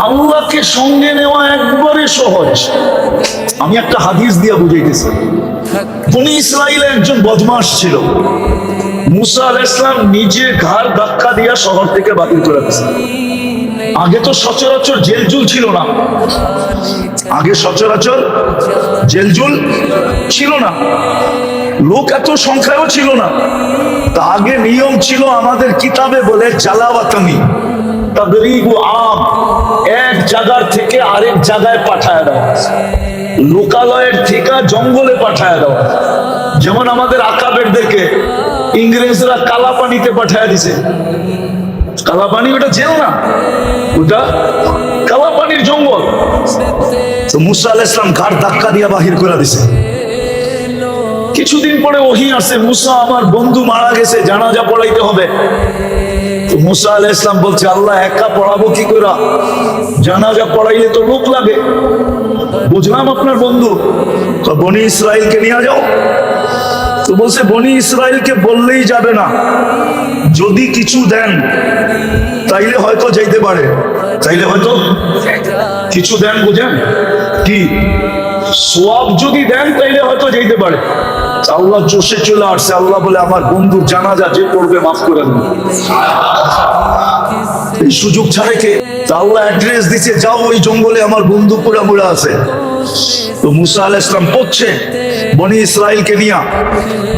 আল্লাহকে সঙ্গে নেওয়া একবারে সহজ। আমি একটা হাদিস দিয়া বুঝাইতেছি। বনি ইসরাইল একজন বদমাস ছিল। মুসা ইসলাম নিজে ঘাড় ধাক্কা দিয়া শহর থেকে বাতিল করে দিয়েছে। আগে তো সচরাচর জেলজুল ছিল না। আগে সচরাচর জেলজুল ছিল না। লোক এত সংখ্যায়ও ছিল না। তা আগে নিয়ম ছিল আমাদের কিতাবে বলে, জালাওয়াতানি তাদরিবু আম। এক জায়গার থেকে আরেক জায়গায় পাঠায় দেওয়া লোকালয়ের থেকে জঙ্গলে পাঠায় দেওয়া যেমন আমাদের আকাবেরদেরকে ইংরেজরা কালা পানিতে পাঠায় দিছে। কালা পানি ওটা জেল না? ওটা কালা পানির জঙ্গল। তো মুসা আল ইসলাম ঘাট ধাক্কা দিয়া বাহির করে দিছে। কিছুদিন পরে ওহি আসে, মুসা, আমার বন্ধু মারা গেছে, জানাজা পড়াইতে হবে। মুসা আল ইসলাম বলছে, আল্লাহ একা পড়াবো কি করে জানাজা পড়াইলে তো লোক লাগে। বুঝলাম আপনার বন্ধু। তো বনি ইসরায়েলকে নিয়ে যাও। তো বলছে, বনি ইসরায়েলকে বললেই যাবে না। যদি কিছু দেন, তাইলে হয়তো যাইতে পারে। তাইলে হয়তো কিছু দেন, বুঝেন? কি? সোয়াব যদি দেন, তাইলে হয়তো যাইতে পারে। আল্লাহ জোশে চলে আসছে। আল্লাহ বলে, আমার বন্ধুর জানাজা যে পড়বে, মাফ করে দেন। এই সুযোগ ছাড়ে কে? আল্লাহ অ্যাড্রেস দিছে, যাও ওই জঙ্গলে, আমার বন্ধু পুরা মুড়া আছে। তো মুসা আল ইসলাম পড়ছে বনি ইসরায়েলকে নিয়া।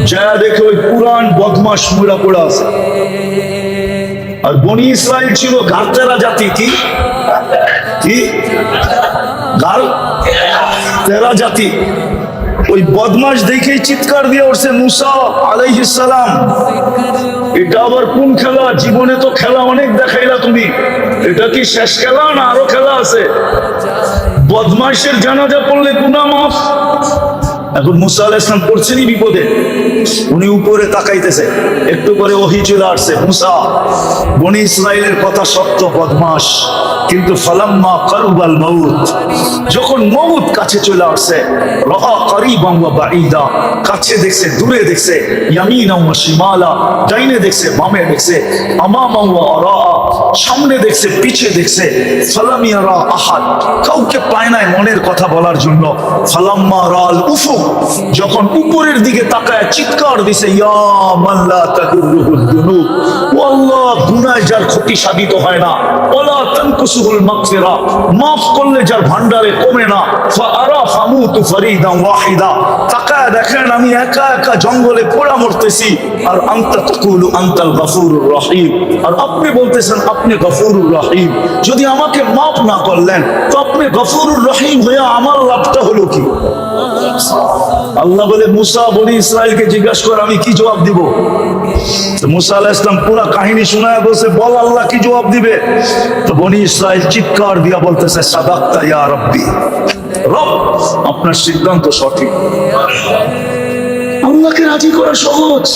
যা দেখে ওই পুরান বদমাস মুড়া পুরা আছে। আর বনি ইসরায়েল ছিল গার্তেরা জাতি, কি? কি? গাল তেরা জাতি। ওই বদমাস দেখেই চিৎকার দিয়ে উঠছে, মুসা আলাইহিস সালাম, এটা আবার কোন খেলা? জীবনে তো খেলা অনেক দেখাইলা তুমি। এটা কি শেষ খেলা না আরও খেলা আছে? বদমাসের জানাজা পড়লে গুনা মাফ। এখন মুসা আলাহ ইসলাম পড়ছেনই বিপদে। উনি উপরে তাকাইতেছে। একটু পরে ওহি চলে আসছে, মুসা, বনি ইসরায়েলের কথা সত্য বদমাস কিন্তু ফালাম্মা কারুবাল মউত। যখন মউত কাছে চলে আসছে রাআ করিবাম ওয়া বাঈদা। কাছে দেখছে, দূরে দেখছে, ইয়ামিনা ওয়া শিমালা। ডাইনে দেখছে, বামে দেখছে, আমামা ওয়া আরা সামনে দেখছে, পিছে দেখছে ফালাম রা আহাদ। কাউকে পায় নাই মনের কথা বলার জন্য। ফালাম্মা রাল উফু। যখন উপরের দিকে তাকায়, চিৎকার দিছে, ইয়া মাল্লা তাদুরুহুল দুনুব। যার ক্ষতি সাধিত হয় না। ওয়ালা তানকুসুহুল মাগফিরা, মাফ করলে যার ভান্ডারে কমে না। ফাআরা ফামুতু ফরিদান ওয়াহিদা। তাকায় দেখেন, আমি একা একা জঙ্গলে পোড়া মরতেছি। আর আনতা তাকুলু আনতাল গফুরুর রহিম। আর আপনি বলতেছেন, আপনি গফুরুর রহিম। যদি আমাকে মাফ না করলেন, তো আপনি গফুরুর রহিম হয়ে আমার লাভটা হলো কি? আল্লাহ বলে, মুসা, বনি ইসরায়েলকে জিজ্ঞাসা করে, আমি কি জবাব দিব? কাহিনী শোনায় বল আল্লাহ কি জবাব দিবে? তো বনি চিৎকার দিয়া বলতেছে আপনার সিদ্ধান্ত সঠিক। আল্লাহকে রাজি করা সহজ।